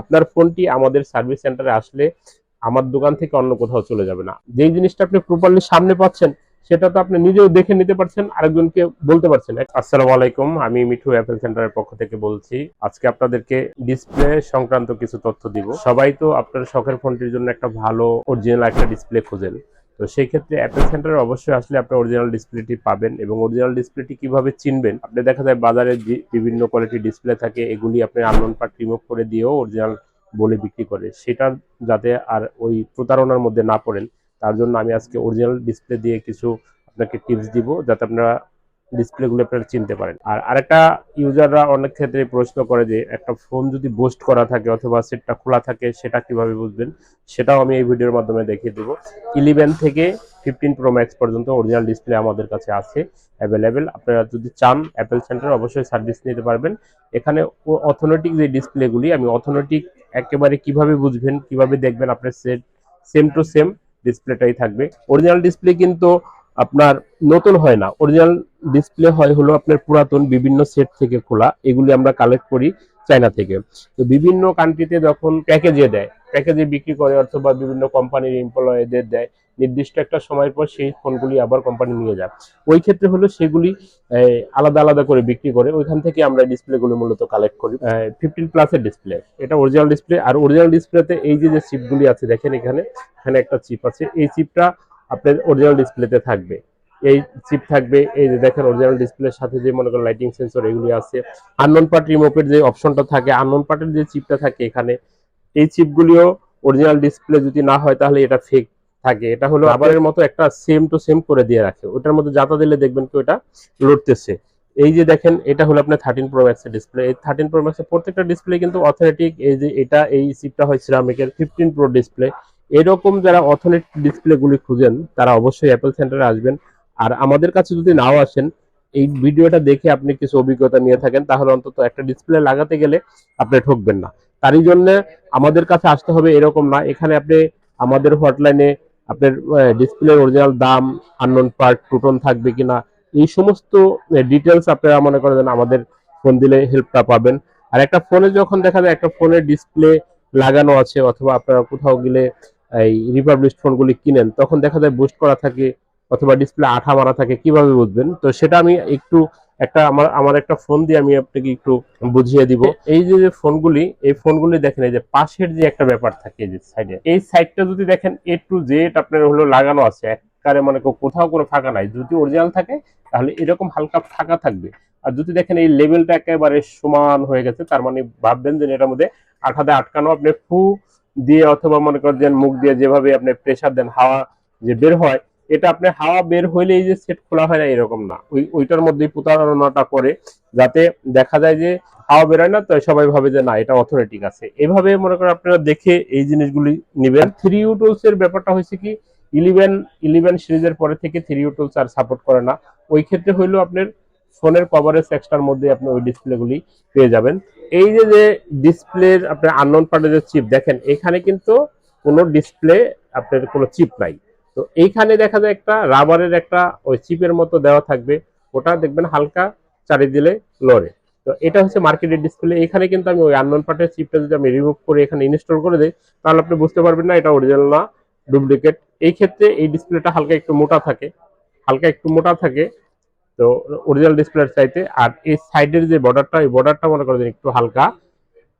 আপনার ফোনটি আমাদের সার্ভিস সেন্টারে আসলে আমার দোকান থেকে অন্য কোথাও চলে যাবে না। যেই জিনিসটা আপনি প্রপারলি সামনে পাচ্ছেন, সেটা তো আপনি নিজেও দেখে নিতে পারছেন, আরেকজনকে বলতে পারছেন। আসসালামু আলাইকুম, আমি মিঠু অ্যাপেল সেন্টারের পক্ষ থেকে বলছি, আজকে আপনাদেরকে ডিসপ্লে সংক্রান্ত কিছু তথ্য দিব। সবাই তো আপনার শখের ফোনটির জন্য একটা ভালো অরিজিনাল একটা ডিসপ্লে খোঁজেন। তো সেই ক্ষেত্রে অ্যাপেল সেন্টারে অবশ্যই আসলে আপনি অরিজিনাল ডিসপ্লেটি পাবেন এবং অরিজিনাল ডিসপ্লেটি কীভাবে চিনবেন? আপনি দেখা যায় বাজারে বিভিন্ন কোয়ালিটির ডিসপ্লে থাকে, এগুলি আপনি আননোন পার্ট রিমুভ করে দিয়েও অরিজিনাল বলে বিক্রি করে। সেটা যাতে আর ওই প্রতারণার মধ্যে না পড়েন, তার জন্য আমি আজকে অরিজিনাল ডিসপ্লে দিয়ে কিছু আপনাকে টিপস দিব, যাতে আপনারা ডিসপ্লেগুলো আপনারা চিনতে পারেন। আর আরেকটা ইউজাররা অনেক ক্ষেত্রে প্রশ্ন করে যে, একটা ফোন যদি বুস্ট করা থাকে অথবা সেটটা খোলা থাকে, সেটা কীভাবে বুঝবেন? সেটাও আমি এই ভিডিওর মাধ্যমে দেখিয়ে দেবো। ইলেভেন থেকে ফিফটিন প্রো ম্যাক্স পর্যন্ত অরিজিনাল ডিসপ্লে আমাদের কাছে আছে অ্যাভেলেবেল আপনারা যদি চান অ্যাপেল সেন্টার অবশ্যই সার্ভিস নিতে পারবেন। এখানে অথোনেটিক যে ডিসপ্লেগুলি আমি অথোনেটিক একেবারে কীভাবে বুঝবেন, কীভাবে দেখবেন আপনার সেট সেম টু সেম ডিসপ্লেটাই থাকবে। অরিজিনাল ডিসপ্লে কিন্তু আপনার নতুন হয় না। অরিজিনাল ডিসপ্লে হয় হলো আপনার পুরাতন বিভিন্ন সেট থেকে খোলা। এগুলি আমরা কালেক্ট করি চায়না থেকে। তো বিভিন্ন কান্ট্রিতে যখন প্যাকেজে দেয় প্যাকেজে বিক্রি করে অথবা বিভিন্ন কোম্পানির এমপ্লয়ীদের দেয়, নির্দিষ্ট একটা সময়ের পর সেই ফোনগুলি আবার কোম্পানি নিয়ে যায়। ওই ক্ষেত্রে হলো সেগুলি আলাদা আলাদা করে বিক্রি করে ওইখান থেকে আমরা ডিসপ্লেগুলো মূলত কালেক্ট করি। ফিফটিন প্লাসের ডিসপ্লে এটা অরিজিনাল ডিসপ্লে আর অরিজিনাল ডিসপ্লেতে এই যে যে চিপগুলি আছে, দেখেন এখানে এখানে একটা চিপ আছে। এই চিপটা আপনার অরিজিনাল ডিসপ্লেতে থাকবে। এই চিপ থাকবে এই যে দেখেন অরিজিনাল ডিসপ্লের সাথে যে মনে করেন লাইটিং সেন্সর এগুলি আছে। আননোন পার্ট রিমোভের যে অপশনটা থাকে আননোন পার্টের যে চিপটা থাকে এখানে এই চিপগুলিও অরিজিনাল ডিসপ্লে যদি না হয় তাহলে এটা ফেক থাকে। এটা হলো রাবারের মতো একটা সেম টু সেম করে দিয়ে রাখে। ওটার মধ্যে যাতা দিলে দেখবেন কি ওটা লড়তেছে এই যে দেখেন এটা হলো আপনার থার্টিন প্রো ম্যাক্সের ডিসপ্লে এই থার্টিন প্রো ম্যাক্সের প্রত্যেকটা ডিসপ্লে কিন্তু অথেন্টিক এই যে এটা এই চিপটা হয় সিরামিকের ফিফটিন প্রো ডিসপ্লে এরকম যারা অথেন্টিক ডিসপ্লে গুলি খুঁজেন, তারা অবশ্যই অ্যাপেল সেন্টারে আসবেন। আর আমাদের কাছে যদি নাও আসেন, এই ভিডিওটা দেখে আপনি কিছু অভিজ্ঞতা নিয়ে থাকেন, তাহলে অন্তত একটা ডিসপ্লে লাগাতে গেলে আপনি ঠকবেন না। তারই জন্য আমাদের কাছে আসতে হবে এরকম না। এখানে আপনি আমাদের হটলাইনে আপনার ডিসপ্লের অরিজিনাল দাম আননোন পার্ট টুটন থাকবে কিনা, এই সমস্ত ডিটেলস আপনারা মনে করেন আমাদের ফোন দিলে হেল্পটা পাবেন। আর একটা ফোনে যখন দেখা যায় একটা ফোনের ডিসপ্লে লাগানো আছে, অথবা আপনারা কোথাও গেলে এই রিপাবলিশ ফোনগুলি কিনেন, তখন দেখা যায় বুস্ট করা থাকে অথবা ডিসপ্লে আঠা মারা থাকে, কীভাবে বুঝবেন? তো সেটা আমি একটু একটা আমার আমার একটা ফোন দিয়ে আমি আপনাকে একটু বুঝিয়ে দিব। এই যে যে ফোনগুলি এই ফোনগুলি দেখেন, এই যে পাশের যে একটা ব্যাপার থাকে, এই যে সাইডে এই সাইডটা যদি দেখেন এ টু জেড আপনার হলো লাগানো আছে, একবারে মানে কোথাও কোনো ফাঁকা নাই। যদি অরিজিনাল থাকে, তাহলে এরকম হালকা ফাঁকা থাকবে। আর যদি দেখেন এই লেভেলটা একেবারে সমান হয়ে গেছে, তার মানে ভাববেন যে এটার মধ্যে আঠাতে আটকানো, আপনি ফু দিয়ে অথবা মনে করেন মুখ দিয়ে যেভাবে আপনি প্রেসার দেন, হাওয়া যে বের হয়, এটা আপনি হাওয়া বের হইলে এই যে সেট খোলা হয় না এরকম না। ওই, ওইটার মধ্যেই প্রতারণাটা করে যাতে দেখা যায় যে হাওয়া বেরোয় না, তো সবাই ভাবে যে না, এটা অথরিটিক আছে এভাবে মনে করেন আপনারা দেখে এই জিনিসগুলি নেবেন। থ্রি ইউটুলস এর ব্যাপারটা হয়েছে কি ইলেভেন ইলেভেন সিরিজের পরে থেকে থ্রি ইউটুলস আর সাপোর্ট করে না। ওই ক্ষেত্রে হইল আপনার ফোনের কভারেজ এক্সট্রার মধ্যে আপনি ওই ডিসপ্লেগুলি পেয়ে যাবেন। এই যে যে ডিসপ্লের আপনার আননোন পার্টের যে চিপ দেখেন, এখানে কিন্তু কোনো ডিসপ্লে আপনার কোনো চিপ নাই। তো এইখানে দেখা যায় একটা রাবারের একটা ওই চিপের মতো দেওয়া থাকবে। ওটা দেখবেন হালকা চারি দিলে লড়ে। তো এটা হচ্ছে মার্কেটের ডিসপ্লে এখানে কিন্তু আমি ওই আননোন পার্টের চিপটা যদি আমি রিমুভ করে এখানে ইনস্টল করে দিই, তাহলে আপনি বুঝতে পারবেন না, এটা অরিজিনাল না ডুপ্লিকেট এই ক্ষেত্রে এই ডিসপ্লেটা হালকা একটু মোটা থাকে। হালকা একটু মোটা থাকে। তো অরিজিনাল ডিসপ্লের চাইতে, আর এই সাইডের যে বর্ডারটা এই বর্ডারটা মনে করেন একটু হালকা,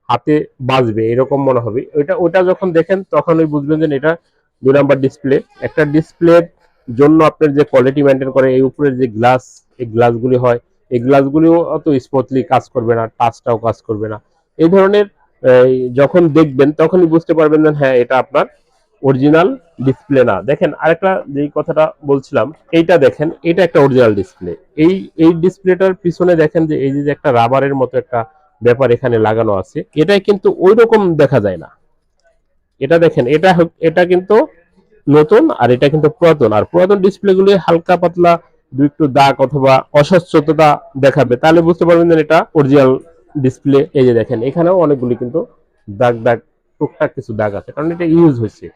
হাতে বাজবে, এরকম মনে হবে। ওইটা ওইটা যখন দেখেন, তখনই বুঝবেন যে এটা দুই নাম্বার ডিসপ্লে একটা ডিসপ্লের জন্য আপনার যে কোয়ালিটি মেনটেন করে, এই উপরের যে গ্লাস এই গ্লাসগুলি হয়, এই গ্লাসগুলিও অত স্মুথলি কাজ করবে না টাচটাও কাজ করবে না। এই ধরনের যখন দেখবেন, তখনই বুঝতে পারবেন হ্যাঁ এটা আপনার অরিজিনাল ডিসপ্লে না। দেখেন, আরেকটা যেই কথাটা বলছিলাম, এইটা দেখেন, এটা একটা অরিজিনাল ডিসপ্লে এই এই ডিসপ্লেটার পিছনে দেখেন যে, এই যে একটা রাবারের মতো একটা ব্যাপার এখানে লাগানো আছে, এটাই কিন্তু ওই রকম দেখা যায় না। এটা দেখেন, এটা এটা কিন্তু নতুন আর এটা কিন্তু পুরাতন। আর পুরাতন ডিসপ্লে গুলি হালকা পাতলা দু একটু দাগ অথবা অস্বচ্ছতা দেখাবে, তাহলে বুঝতে পারবেন যে এটা অরিজিনাল ডিসপ্লে এই যে দেখেন, এখানেও অনেকগুলি কিন্তু দাগ দাগ, টুকটাক কিছু দাগ আছে, কারণ এটা ইউজ হয়েছে।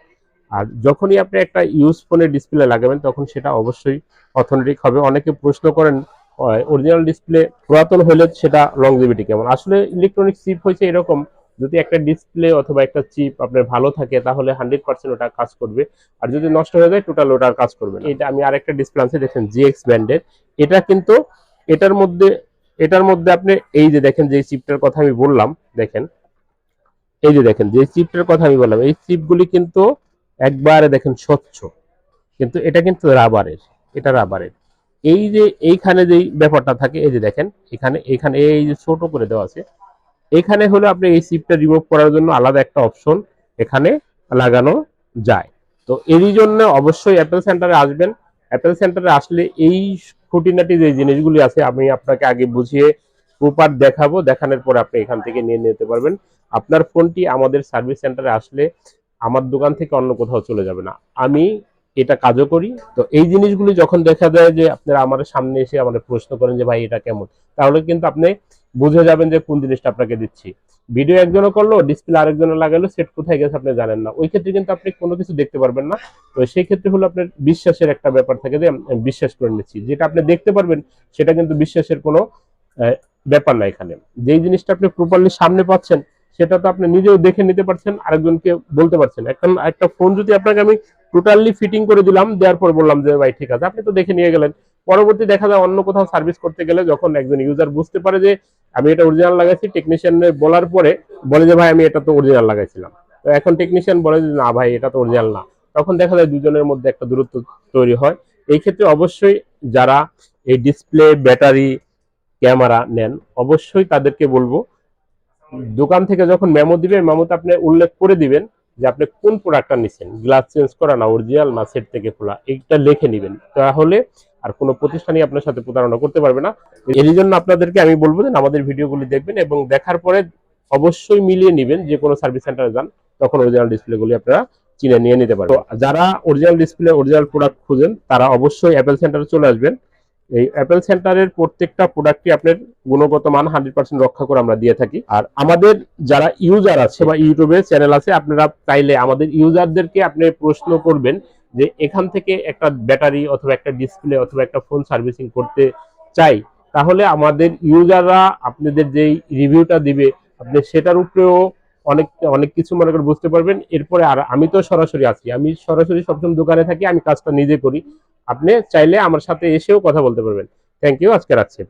আর যখনই আপনি একটা ইউজ ফোনের ডিসপ্লে লাগাবেন, তখন সেটা অবশ্যই অথেন্টিক হবে। অনেকে প্রশ্ন করেন অরিজিনাল ডিসপ্লে পুরাতন হলে সেটা লংজিভিটি কেমন? আসলে ইলেকট্রনিক চিপ হয়েছে এরকম, যদি একটা ডিসপ্লে অথবা একটা চিপ আপনার ভালো থাকে, তাহলে হান্ড্রেড পার্সেন্ট ওটা কাজ করবে। আর যদি নষ্ট হয়ে যায় টোটাল ওটা কাজ করবে এটা আমি আরেকটা ডিসপ্লে আনছি, দেখেন জিএক্স ব্র্যান্ডের এটা কিন্তু এটার মধ্যে এটার মধ্যে আপনি এই যে দেখেন যে চিপটার কথা আমি বললাম, দেখেন, এই যে দেখেন যে চিপটার কথা আমি বললাম, এই চিপগুলি কিন্তু একবারে দেখেন স্বচ্ছ। কিন্তু এটা কিন্তু রাবারের, এটা রাবারের। এই যে এইখানে যেই ব্যাপারটা থাকে, এই যে দেখেন, এখানে এখানে এই যে ছোট করে দেওয়া আছে, এখানে হলো আপনি এই চিপটা রিমুভ করার জন্য আলাদা একটা অপশন এখানে লাগানো যায়। তো এরই জন্য অবশ্যই অ্যাপেল সেন্টারে আসবেন। অ্যাপেল সেন্টারে আসলে এই খুঁটিনাটি যে জিনিসগুলি আছে, আমি আপনাকে আগে বুঝিয়ে প্রপার দেখাবো। দেখানোর পরে আপনি এখান থেকে নিয়ে নিতে পারবেন। আপনার ফোনটি আমাদের সার্ভিস সেন্টারে আসলে আমার দোকান থেকে অন্য কোথাও চলে যাবে না। আমি এটা কাজও করি। তো এই জিনিসগুলি যখন দেখা যায় যে আপনারা আমার সামনে এসে আমাদের প্রশ্ন করেন যে, ভাই, এটা কেমন? তাহলে কিন্তু আপনি বুঝে যাবেন যে, কোন জিনিসটা আপনাকে দিচ্ছি। ভিডিও একজনও করল ডিসপ্লে আরেকজনে লাগালো সেট কোথায় গেছে আপনি জানেন না। ওই ক্ষেত্রে কিন্তু আপনি কোনো কিছু দেখতে পারবেন না। তো সেই ক্ষেত্রে হলো আপনার বিশ্বাসের একটা ব্যাপার থাকে যে বিশ্বাস করে নিচ্ছি। যেটা আপনি দেখতে পারবেন, সেটা কিন্তু বিশ্বাসের কোনো ব্যাপার না এখানে। যেই জিনিসটা আপনি প্রপারলি সামনে পাচ্ছেন সেটা তো আপনি নিজেও দেখে নিতে পারছেন, আরেকজনকে বলতে পারছেন। এখন একটা ফোন যদি আপনাকে আমি টোটালি ফিটিং করে দিলাম, দেওয়ার পর বললাম যে, ভাই, ঠিক আছে। আপনি তো দেখে নিয়ে গেলেন। পরবর্তী দেখা যায় অন্য কোথাও সার্ভিস করতে গেলে যখন একজন ইউজার বুঝতে পারে যে, আমি এটা অরিজিনাল লাগাইছি টেকনিশিয়ান বলার পরে বলে যে, ভাই, আমি এটা তো অরিজিনাল লাগাইছিলাম। তো এখন টেকনিশিয়ান বলে যে, না, ভাই, এটা তো অরিজিনাল না। তখন দেখা যায় দুজনের মধ্যে একটা দূরত্ব তৈরি হয়। এই ক্ষেত্রে অবশ্যই যারা এই ডিসপ্লে ব্যাটারি ক্যামেরা নেন, অবশ্যই তাদেরকে বলব দোকান থেকে যখন মেমো দিবে মেমোতে আপনি উল্লেখ করে দিবেন যে আপনি কোন প্রোডাক্টটা নিচ্ছেন। গ্লাস চেঞ্জ করা না অরিজিনাল না সেট থেকে খোলা, এইটা লিখে নেবেন। তাহলে আর কোনো প্রতিষ্ঠানই আপনার সাথে প্রতারণা করতে পারবে না। এর জন্য আপনাদেরকে আমি বলব যে আমাদের ভিডিওগুলি দেখবেন এবং দেখার পরে অবশ্যই মিলিয়ে নেবেন, যে কোনো সার্ভিস সেন্টারে যান, তখন অরিজিনাল ডিসপ্লেগুলি আপনারা চিনে নিয়ে নিতে পারবেন। যারা অরিজিনাল ডিসপ্লে অরিজিনাল প্রোডাক্ট খুঁজেন, তারা অবশ্যই অ্যাপেল সেন্টারে চলে আসবেন। এই অ্যাপেল সেন্টারের প্রত্যেকটা প্রোডাক্টই আপনার গুণগত মান হান্ড্রেড পার্সেন্ট রক্ষা করে আমরা দিয়ে থাকি। আর আমাদের যারা ইউজার আছে বা ইউটিউবে চ্যানেল আছে, আপনারা চাইলে আমাদের ইউজারদেরকে আপনি প্রশ্ন করবেন যে এখান থেকে একটা ব্যাটারি অথবা একটা ডিসপ্লে অথবা একটা ফোন সার্ভিসিং করতে চাই, তাহলে আমাদের ইউজাররা আপনাদের যেই রিভিউটা দিবে, আপনি সেটার উপরেও অনেক অনেক কিছু মনে করে বুঝতে পারবেন। এরপরে আর আমি তো সরাসরি আছি, আমি সরাসরি সবসময় দোকানে থাকি, আমি কাজটা নিজে করি। আপনি চাইলে আমার সাথে এসেও কথা বলতে পারবেন। থ্যাংক ইউ আজকে রাখছি।